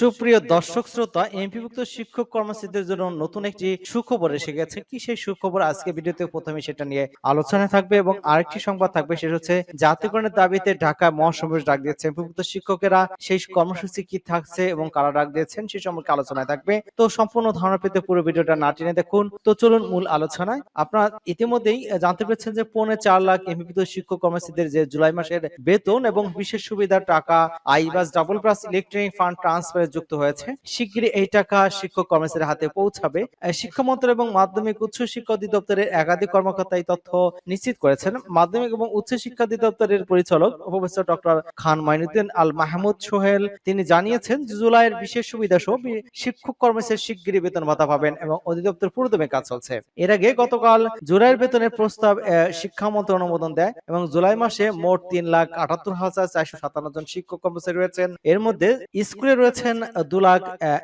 সুপ্রিয় দর্শক শ্রোতা, এমপিভুক্ত শিক্ষক কর্মচারীদের জন্য নতুন একটি সুখবর এসে গেছে। কি সেই সুখবর? আজকে ভিডিওতে প্রথমে সেটা নিয়ে আলোচনা থাকবে এবং আরেকটি সংবাদ থাকবে, সেটা হচ্ছে জাতীয়করণের দাবিতে ঢাকা মহাসমাবেশ ডাক দিয়েছে। এমপিভুক্ত শিক্ষকেরা সেই কর্মসূচি কি থাকছে এবং কারা ডাক দিয়েছেন, সে সম্পর্কে আলোচনায় থাকবে। তো সম্পূর্ণ ধারণা পেতে পুরো ভিডিওটা না টেনে দেখুন। তো চলুন মূল আলোচনায়। আপনারা ইতিমধ্যেই জানতে পেরেছেন যে পৌনে চার লাখ এমপিভুক্ত শিক্ষক কর্মচারীদের যে জুলাই মাসের বেতন এবং বিশেষ সুবিধার টাকা, iBAS, double plus electronic fund ট্রান্সফারে যুক্ত হয়েছে। শিগগিরই এই টাকা শিক্ষক কর্মচারীর হাতে পৌঁছাবে। শিক্ষা মন্ত্রক এবং মাধ্যমিক উচ্চ শিক্ষা অধিদপ্তরের একাধিক কর্মকর্তা এই তথ্য নিশ্চিত করেছেন। মাধ্যমিক এবং উচ্চ শিক্ষা অধিদপ্তরের পরিচালক প্রফেসর ডক্টর খান মাইনুদ্দিন আল মাহমুদ সোহেল, তিনি জানিয়েছেন, জুলাইয়ের বিশেষ সুবিধা সহ শিক্ষক কর্মচারী শিগগিরই বেতন ভাতা পাবেন এবং অধিদপ্তর পুরোদমে কাজ চলছে। এর আগে গতকাল জুলাইয়ের বেতনের প্রস্তাব শিক্ষা মন্ত্রক অনুমোদন দেয় এবং জুলাই মাসে মোট তিন লাখ আটাত্তর হাজার চারশো সাতান্ন জন শিক্ষক কর্মচারী রয়েছেন। এর মধ্যে স্কুলে রয়েছেন দু লাখ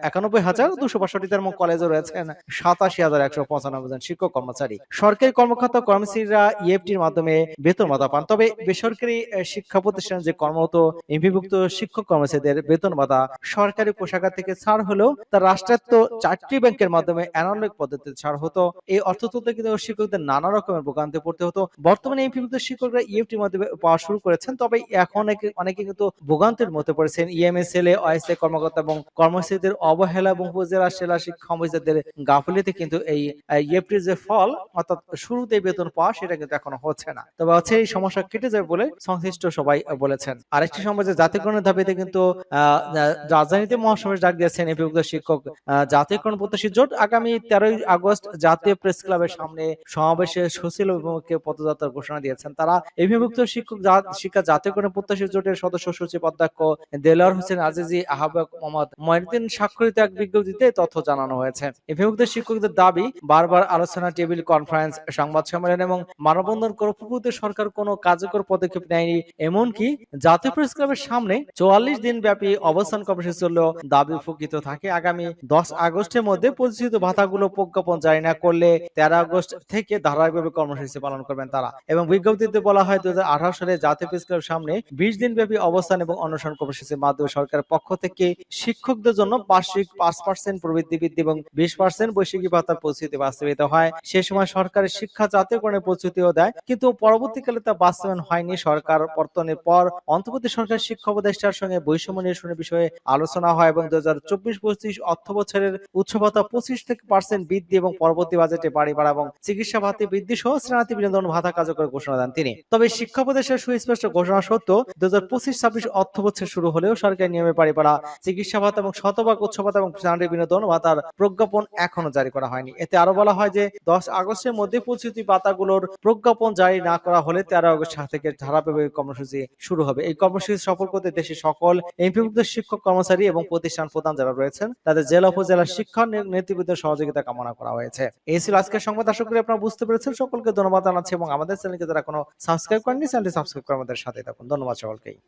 একানব্বই হাজার দুশো বাষট্টি কলেজে রয়েছেন সাতাশি হাজার একশো পঁচানব্বই জন শিক্ষক কর্মচারী। সরকারি কর্মকর্তা কর্মচারীরা ইএফটির মাধ্যমে বেতন ভাতা পান। তবে বেসরকারি শিক্ষা প্রতিষ্ঠান যে কর্মরত এমপিভুক্ত শিক্ষক কর্মচারীদের বেতন ভাতা সরকারি কোষাগার থেকে ছাড় হলেও রাষ্ট্রায়ত্ত চারটি ব্যাংকের মাধ্যমে অ্যানালগ পদ্ধতিতে ছাড় হতো। এই অর্থ তুলতে কিন্তু শিক্ষকদের নানা রকমের ভোগান্তি পড়তে হতো। বর্তমানে এমপিভুক্ত শিক্ষকরা ইএফটির মাধ্যমে পাওয়া শুরু করেছেন, তবে এখন অনেকে কিন্তু ভোগান্তির মধ্যে পড়েছেন। ইএমএসএল এ অএসএ কর্মকর্তা এবং কর্মচারীদের অবহেলা এবং উপজেলা সেলা শিক্ষা অফিসারদের গাফিলিতে কিন্তু এই ইএফটির যে ফল অর্থাৎ শুরুতে বেতন পাওয়া সেটা কিন্তু এখনও হচ্ছে না। তবে হচ্ছে এই সমস্যা কেটে যাবে বলে সংশ্লিষ্ট সবাই বলেছেন। আরেকটি সংবাদ যে জাতীয়করণের দাবিতে কিন্তু রাজধানীতে মহাসমাবেশ ডাক দিয়েছেন এপিভুক্ত শিক্ষক আহ, জাতীয়করণ প্রত্যাশী জোট। আগামী তেরোই আগস্ট জাতীয় প্রেস ক্লাবের সামনে সমাবেশে সুশীল অভিমুখে পদযাত্রার ঘোষণা দিয়েছেন। তারা এভিভুক্ত শিক্ষক শিক্ষা জাতীয়করণ প্রত্যাশী জোটের সদস্য সচিব অধ্যক্ষ দেলোয়ার হোসেন আজিজি আহ্বায়ক মোহাম্মদ মহিউদ্দিন স্বাক্ষরিত এক বিজ্ঞপ্তিতে তথ্য জানানো হয়েছে। এভিভুক্ত শিক্ষকদের দাবি, বারবার আলোচনা, টেবিল, কনফারেন্স, সংবাদ সম্মেলন এবং মানববন্ধন কর্তৃপক্ষদের সরকার কোনো কার্যকর পদক্ষেপ নেয়নি। এমনকি জাতীয় প্রেস ক্লাবের সামনে চুয়াল্লিশ দিন ব্যাপী অবস্থান কর্মসূচি চললেও দাবি ফুকিত থাকে। আগামী দশ আগস্টের মধ্যে পরিচিত ভাতাগুলো প্রজ্ঞাপন জারি না করলে তেরো আগস্ট থেকে ধারাবাহিকভাবে কর্মসূচি পালন করবেন তারা। এবং বিজ্ঞপ্তিতে বলা হয় দুই হাজার আঠারো সালে জাতীয় প্রেস ক্লাবের সামনে বিশ দিন ব্যাপী অবস্থান এবং অনশন কর্মসূচির মাধ্যমে সরকারের পক্ষ থেকে শিক্ষকদের জন্য বার্ষিক পাঁচ পার্সেন্ট প্রবৃদ্ধি বৃদ্ধি এবং বিশ পার্সেন্ট বৈশ্বিকী ভাতার প্রস্তুতি বাস্তবায়িত হয়। সে সময় সরকারের শিক্ষা জাতীয়করণের প্রস্তুতিও দেয়, কিন্তু পরবর্তীকালে তা বাস্তবায়ন হয়নি। সরকার পর্তনের পর অন্তর্বর্তী সরকার শিক্ষা উপদেষ্টার সঙ্গে বৈষম্য নিরসনের বিষয়ে আলোচনা হয় এবং দু হাজার চব্বিশ পঁচিশ অর্থ বছরের উচ্চ ভাতা পঁচিশ থেকে পার্সেন্ট বৃদ্ধি এবং পরবর্তী বাজেটে বাড়ি বাড়া এবং চিকিৎসা ভাতা বৃদ্ধি সহ শ্রেণাতি বিনোদন ভাতা কার্যকর ঘোষণা দেন তিনি। তবে শিক্ষা উপদেষ্টার সুস্পষ্ট ঘোষণা সত্ত্বেও দু হাজার পঁচিশ ছাব্বিশ অর্থ বছর শুরু হলেও সরকারি নিয়মে বাড়ি বাড়া চিকিৎসা ভাতা এবং শতভাগ ভাতা এবং শ্রেণাতি বিনোদন ভাতার প্রজ্ঞাপন এখনও জারি করা হয়নি। এতে আরও বলা হয় যে, দশ আগস্টের মধ্যে প্রস্তুতি ভাতাগুলোর প্রজ্ঞাপন জারি না করা হলে তেরো আগস্ট থেকে ধারাবাহিক কর্মসূচি শুরু হবে। এই কর্মসূচি সফল করতে দেশের সকল এমপিভুক্ত শিক্ষক কর্মচারী এবং প্রতিষ্ঠান প্রধান যারা রয়েছেন, তাদের জেলা, উপজেলা শিক্ষা নে- নেতৃবৃন্দের সহযোগিতা কামনা করা হয়েছে। এই ছিল আজকের সংবাদ। আশা করি আপনারা বুঝতে পেরেছেন। সকলকে ধন্যবাদ জানাচ্ছি এবং আমাদের চ্যানেলকে যারা কোনো সাবস্ক্রাইব করেননি, চ্যানেলটি সাবস্ক্রাইব করে আমাদের সাথে থাকুন। ধন্যবাদ সকলকেই।